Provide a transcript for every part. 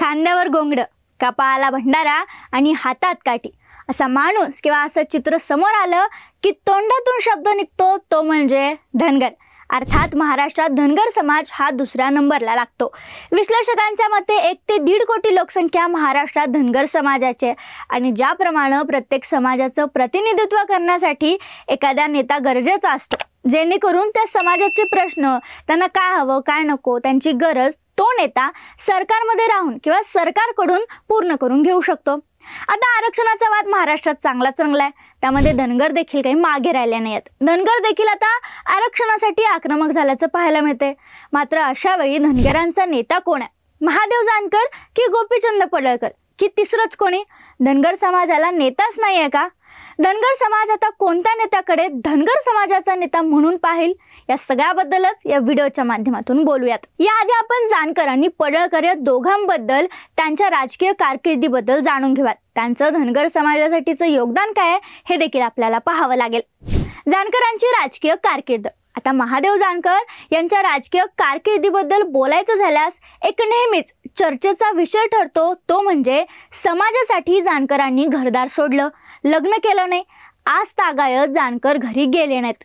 खांद्यावर गोंगडं कपाळाला भंडारा आणि हातात काठी. असा माणूस किंवा असं चित्र समोर आलं की तोंडातून शब्द निघतो तो म्हणजे धनगर. अर्थात महाराष्ट्रात धनगर समाज हा दुसऱ्या नंबरला लागतो. विश्लेषकांच्या मते एक ते दीड कोटी लोकसंख्या महाराष्ट्रात धनगर समाजाची आहे आणि ज्याप्रमाणे प्रत्येक समाजाचं प्रतिनिधित्व करण्यासाठी एखादा नेता गरजेचा असतो. जेणेकरून त्या समाजाचे प्रश्न त्यांना काय हवं काय नको त्यांची गरज तो नेता सरकारमध्ये राहून किंवा सरकारकडून पूर्ण करून घेऊ शकतो. आता आरक्षणाचा वाद महाराष्ट्रात चांगला चांगला आहे. त्यामध्ये धनगर देखील काही मागे राहिले नाही आहेत धनगर देखील आता आरक्षणासाठी आक्रमक झाल्याचं पाहायला मिळते मात्र अशा वेळी धनगरांचा नेता कोण आहे? महादेव जानकर की गोपीचंद पडळकर? की तिसरंच कोणी? धनगर समाजाला नेताच नाही आहे का? धनगर समाज आता कोणत्या नेत्याकडे धनगर समाजाचा नेता म्हणून पाहिल? या सगळ्याबद्दलच या व्हिडिओच्या माध्यमातून बोलूयात. याआधी आपण जानकर आणि पडळकर या दोघांबद्दल त्यांच्या राजकीय कारकिर्दीबद्दल जाणून घेऊयात. त्यांचं धनगर समाजासाठीचं योगदान काय आहे हे देखील आपल्याला पाहावं लागेल. जानकरांची राजकीय कारकीर्द. आता महादेव जानकर यांच्या राजकीय कारकिर्दीबद्दल बोलायचं झाल्यास एक नेहमीच चर्चेचा विषय ठरतो तो म्हणजे समाजासाठी जानकरांनी घरदार सोडलं. लग्न केलं नाही. आज तागायत जानकर घरी गेले नाहीत.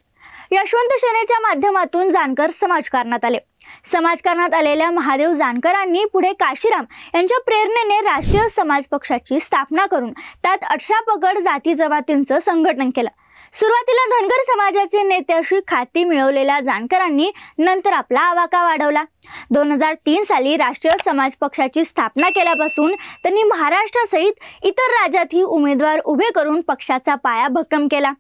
यशवंत सेनेच्या माध्यमातून जानकर समाजकारणात आले. समाजकारणात आलेल्या महादेव जानकरांनी पुढे काशीराम यांच्या प्रेरणेने राष्ट्रीय समाज पक्षाची स्थापना करून त्यात अठरा पगड जाती जमातींचं संघटन केलं. सुरुवातीला धनगर समाजाचे नेत्याशी खाती मिळवलेल्या जानकरांनी नंतर आपला आवाका वाढवला. दोन हजार तीन साली राष्ट्रीय समाज पक्षाची स्थापना केल्यापासून त्यांनी महाराष्ट्रासहित इतर राज्यातही उमेदवार उभे करून पक्षाचा पाया भक्कम केला.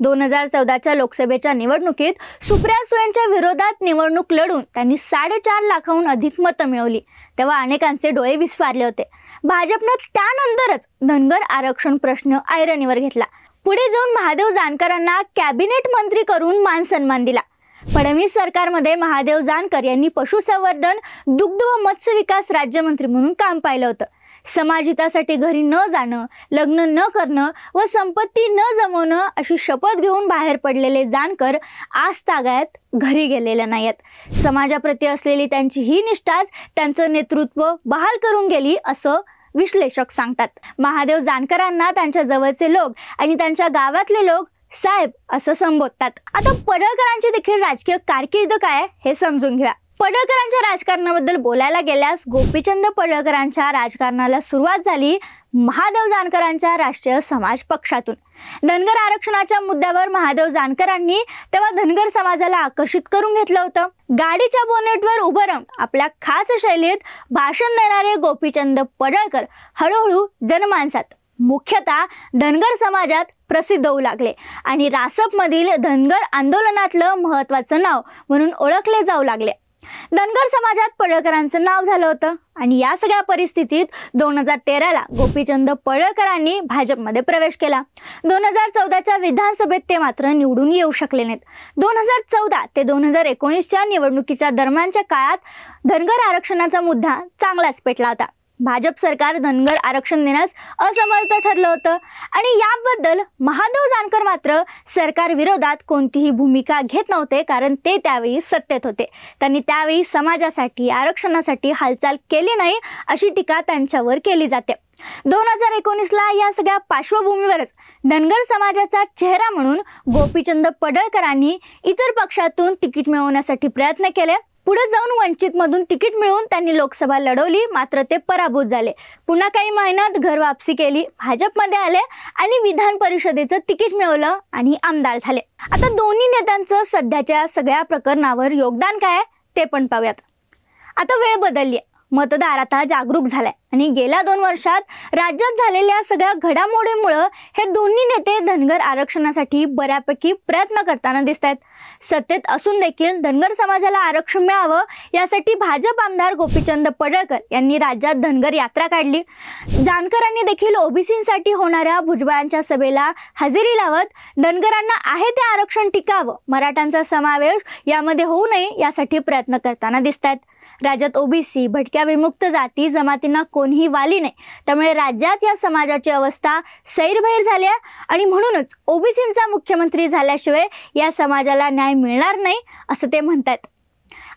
दोन हजार चौदाच्या लोकसभेच्या निवडणुकीत सुप्रिया सुयांच्या विरोधात निवडणूक लढून त्यांनी साडेचार लाखाहून अधिक मतं मिळवली. तेव्हा अनेकांचे डोळे विस्फारले होते. भाजपनं त्यानंतरच धनगर आरक्षण प्रश्न ऐरणीवर घेतला. पुढे जाऊन महादेव जानकरांना कॅबिनेट मंत्री करून मान सन्मान दिला. फडणवीस सरकारमध्ये महादेव जानकर यांनी पशुसंवर्धन दुग्ध व मत्स्य विकास राज्यमंत्री म्हणून काम पाहिलं होतं. समाजहितासाठी घरी न जाणं लग्न न करणं व संपत्ती न जमवणं अशी शपथ घेऊन बाहेर पडलेले जानकर आज तागायत घरी गेलेले नाहीत समाजाप्रती असलेली त्यांची ही निष्ठाच त्यांचं नेतृत्व बहाल करून गेली असं विश्लेषक सांगतात. महादेव जानकरांना त्यांच्या जवळचे लोक आणि त्यांच्या गावातले लोक साहेब असं संबोधतात. आता पडळकरांची देखील राजकीय कारकीर्द काय हे समजून घ्या. पडळकरांच्या राजकारणाबद्दल बोलायला गेल्यास गोपीचंद पडळकरांच्या राजकारणाला सुरुवात झाली महादेव जानकरांच्या राष्ट्रीय समाज पक्षातून. धनगर आरक्षणाच्या मुद्द्यावर महादेव जानकरांनी तेव्हा धनगर समाजाला आकर्षित करून घेतलं होतं. गाडीच्या बोनेटवर उभं राहून आपल्या खास शैलीत भाषण देणारे गोपीचंद पडळकर हळूहळू जनमानसात मुख्यतः धनगर समाजात प्रसिद्ध होऊ लागले आणि रासपमधील धनगर आंदोलनातलं महत्त्वाचं नाव म्हणून ओळखले जाऊ लागले. धनगर समाजात पडळकरांचं नाव झालं होतं. आणि या सगळ्या परिस्थितीत दोन हजार तेराला गोपीचंद पडळकरांनी भाजपमध्ये प्रवेश केला. दोन हजार चौदाच्या विधानसभेत ते मात्र निवडून येऊ शकले नाहीत. दोन हजार चौदा ते दोन हजार एकोणीसच्या निवडणुकीच्या दरम्यानच्या काळात धनगर आरक्षणाचा मुद्दा चांगलाच पेटला होता. भाजप सरकार धनगर आरक्षण देण्यास असमर्थ ठरलं होतं. आणि याबद्दल महादेव जानकर मात्र सरकार विरोधात कोणतीही भूमिका घेत नव्हते कारण ते त्यावेळी सत्तेत होते. त्यांनी त्यावेळी समाजासाठी आरक्षणासाठी हालचाल केली नाही अशी टीका त्यांच्यावर केली जाते. दोन हजार एकोणीसला या सगळ्या पार्श्वभूमीवरच धनगर समाजाचा चेहरा म्हणून गोपीचंद पडळकरांनी इतर पक्षातून तिकीट मिळवण्यासाठी प्रयत्न केले. पुढे जाऊन वंचितमधून तिकीट मिळवून त्यांनी लोकसभा लढवली मात्र ते पराभूत झाले. पुन्हा काही महिन्यात घर वापसी केली. भाजपमध्ये आले आणि विधान परिषदेचं तिकीट मिळवलं आणि आमदार झाले. आता दोन्ही नेत्यांचं सध्याच्या सगळ्या प्रकरणावर योगदान काय आहे ते पण पाहूयात. आता वेळ बदलली आहे. मतदार आता जागरूक झालाय. आणि गेल्या दोन वर्षात राज्यात झालेल्या सगळ्या घडामोडीमुळं हे दोन्ही नेते धनगर आरक्षणासाठी बऱ्यापैकी प्रयत्न करताना दिसत आहेत सत्तेत असून देखील धनगर समाजाला आरक्षण मिळावं यासाठी भाजप आमदार गोपीचंद पडळकर यांनी राज्यात धनगर यात्रा काढली. जानकरांनी देखील ओबीसीसाठी होणाऱ्या भुजबळांच्या सभेला हजेरी लावत धनगरांना आहे ते आरक्षण टिकावं मराठ्यांचा समावेश यामध्ये होऊ नये यासाठी प्रयत्न करताना दिसत आहेत राज्यात ओबीसी भटक्या विमुक्त जाती जमातींना कोणीही वाली नाही. त्यामुळे राज्यात या समाजाची अवस्था सैरभैर झाली आहे आणि म्हणूनच ओबीसींचा मुख्यमंत्री झाल्याशिवाय या समाजाला न्याय मिळणार नाही असं ते म्हणतात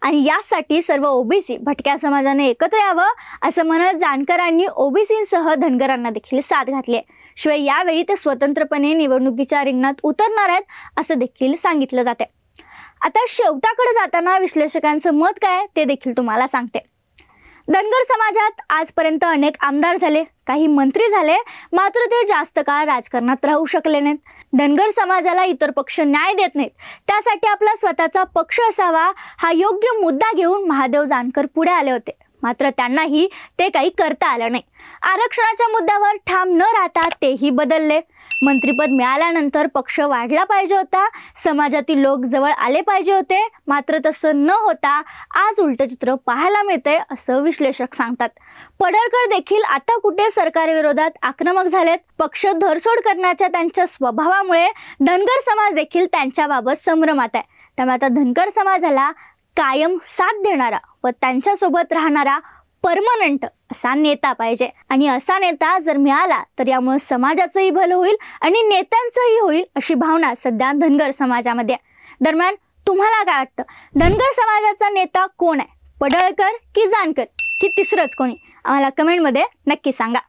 आणि यासाठी सर्व ओबीसी भटक्या समाजाने एकत्र यावं असं म्हणत जानकरांनी ओबीसींसह धनगरांना देखील साथ घातली आहे. शिवाय यावेळी ते स्वतंत्रपणे निवडणुकीच्या रिंगणात उतरणार आहेत असं देखील सांगितलं जाते आता शेवटाकडे जाताना विश्लेषकांचं मत काय ते देखील तुम्हाला सांगते. धनगर समाजात आजपर्यंत अनेक आमदार झाले काही मंत्री झाले मात्र ते जास्त काळ राजकारणात राहू शकले नाहीत. धनगर समाजाला इतर पक्ष न्याय देत नाहीत. त्यासाठी आपला स्वतःचा पक्ष असावा हा योग्य मुद्दा घेऊन महादेव जानकर पुढे आले होते. मात्र त्यांनाही ते काही करता आलं नाही. आरक्षणाच्या मुद्द्यावर ठाम न राहता तेही बदलले. मंत्रीपद मिळाल्यानंतर पक्ष वाढला पाहिजे होता. समाजातील लोक जवळ आले पाहिजे होते. मात्र तसं न होता आज उलटं चित्र पाहायला मिळते असं विश्लेषक सांगतात. पडळकर देखील आता कुठे सरकारविरोधात आक्रमक झालेत? पक्ष धरसोड करण्याच्या त्यांच्या स्वभावामुळे धनगर समाज देखील त्यांच्याबाबत संभ्रमात आहे. त्यामुळे आता धनगर समाजाला कायम साथ देणारा व त्यांच्यासोबत राहणारा परमनंट असा नेता पाहिजे. आणि असा नेता जर मिळाला तर यामुळे समाजाचंही भलं होईल आणि नेत्यांचंही होईल अशी भावना सध्या धनगर समाजामध्ये. दरम्यान तुम्हाला काय वाटतं? धनगर समाजाचा नेता कोण आहे? पडळकर की जानकर? की तिसरंच कोणी? आम्हाला कमेंटमध्ये नक्की सांगा.